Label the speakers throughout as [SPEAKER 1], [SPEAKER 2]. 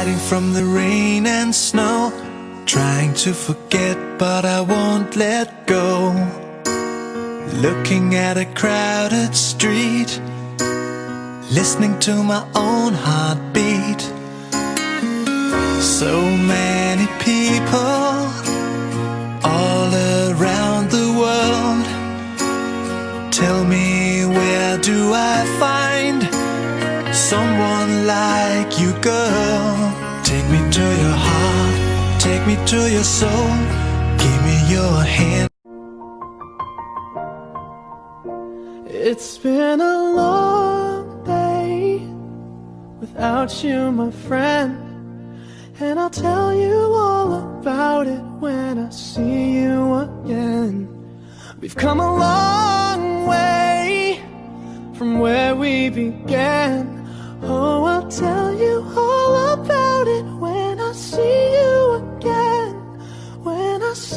[SPEAKER 1] hiding from the rain and snow. Trying to forget, but I won't let go. Looking at a crowded street, listening to my own heartbeat. So many people all around the world. Tell me, where do I find someone like you, girl? Take me to your soul. Give me your hand.
[SPEAKER 2] It's been a long day without you, my friend. And I'll tell you all about it when I see you again. We've come a long way from where we began. Oh, I'll tell you all about it when I see you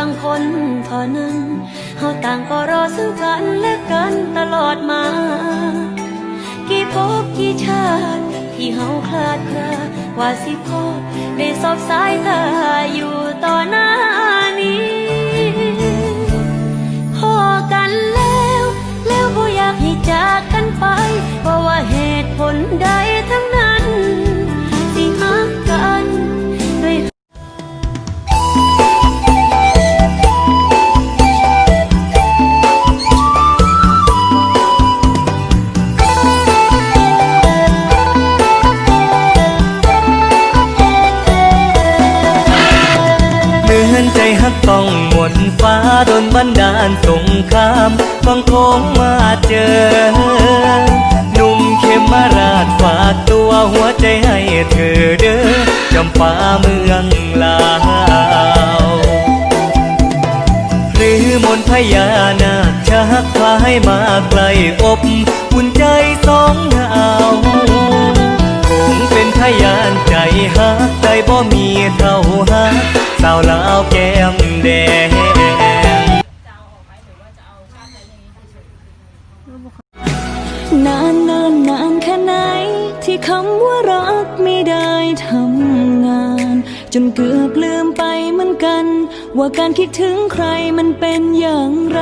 [SPEAKER 3] างคนเท่านั้นเฮาต่างก็รอซึ่งกันและกันตลอดมา กี่ภพกี่ชาติที่เฮาคลาดคลาว่าสิพบได้สบสายตาอยู่ต่อหน้านี้พอกันแล้ว แล้วบ่อยากให้จากกันไปเพราะว่าเหตุผลใด ฮัก
[SPEAKER 4] ต้องหมดฟ้าโดนบันดาลสงครามฟังโค้งมาเจอ หนุ่มเข้มมาราชฝากตัวหัวใจให้เธอเด้อจำปาเมืองลาวหรือมนพญานาคชักพาให้มาไกลอบอุ่นใจสองดาวคงเป็นพยานใจฮัก บ่มีเท่าฮักสาวลาวแก้มแดง
[SPEAKER 3] นานนานนานแค่ไหน ที่คำว่ารักไม่ได้ทำงาน จนเกือบลืมไปเหมือนกัน ว่าการคิดถึงใครมันเป็นอย่างไร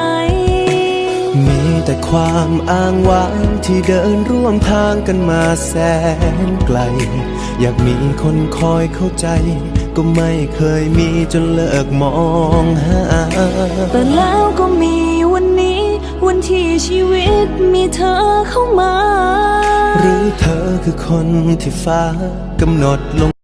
[SPEAKER 2] แต่ความอ้างว้างที่เดินร่วมทางกันมาแสนไกล อยากมีคนคอยเข้าใจ ก็ไม่เคยมีจนเลิกมองหา
[SPEAKER 3] แต่แล้วก็มีวันนี้ วันที่ชีวิตมีเธอเข้ามา
[SPEAKER 2] หรือเธอคือคนที่ฟ้ากำหนดลง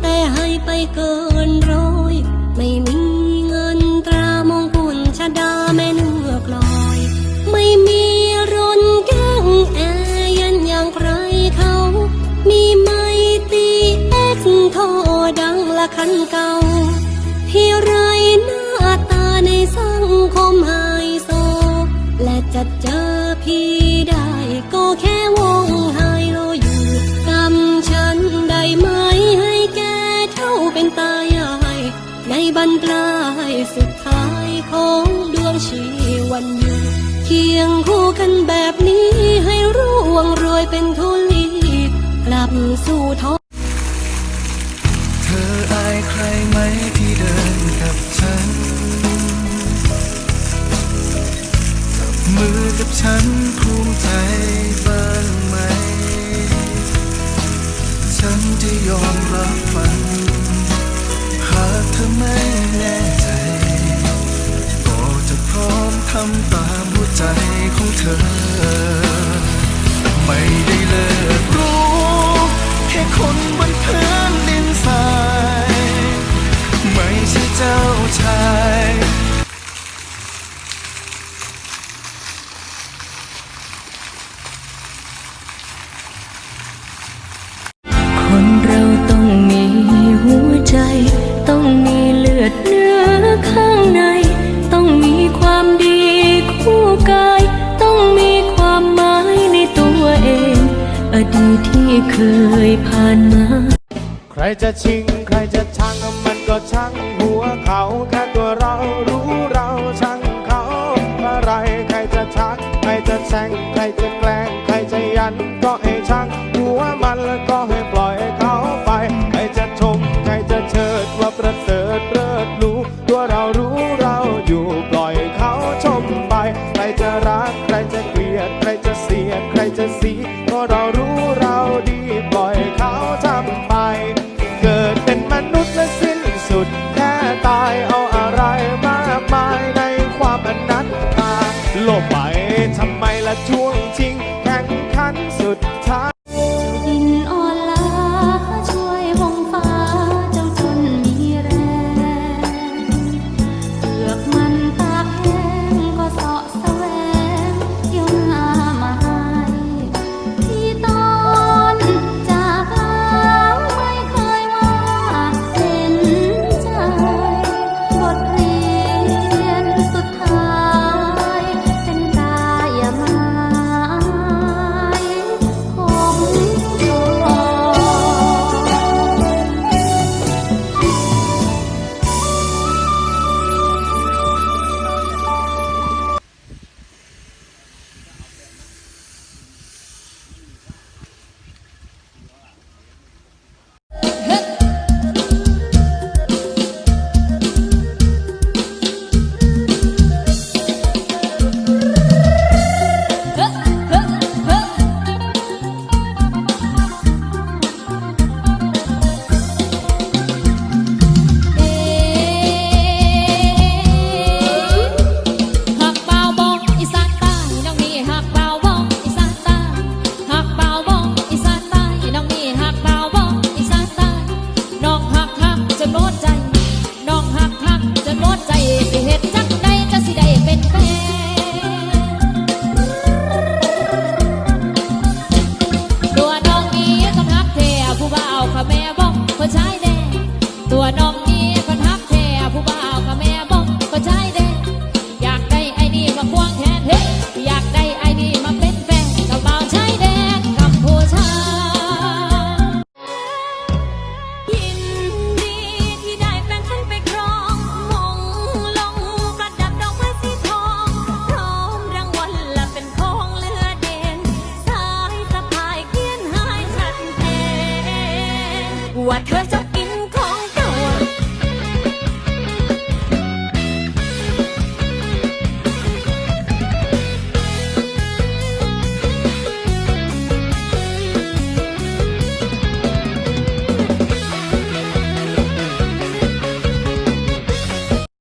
[SPEAKER 3] แต่ให้ไปเกินร้อย ไม่มีเงินตรามงกุฎชดาแม่เนื้อกลอย ไม่มีรนแก้งแอยันอย่างใครเขา มีไม่ตีเอ็กโทรดังละคันเก่าที่ไรหน้าตาในสังคมไฮโซ และจะเจอพี่ ลายสุดท้ายของดวงชีวันอยู่เคียงคู่กันแบบนี้ให้ร่วงรวยเป็นทุลีกลับสู่ท้อง
[SPEAKER 1] เธออายใครไหมที่เดินกับฉันมือกับฉันภูมิใจบ้างไหม ฉันจะยอมรับมัน หากเธอไม่แน่ใจก็จะพร้อมทำตามหัวใจของเธอ ดีที่เค
[SPEAKER 3] ยผ่านมา
[SPEAKER 2] ใครจะชิง ใครจะชังมันก็ชังหัวเขาแค่ตัวเรารู้ายเอาอะไรมากมายในความอนัตตาโลภไปทำไมละช่วงชิงแข่งขันสุดท้าย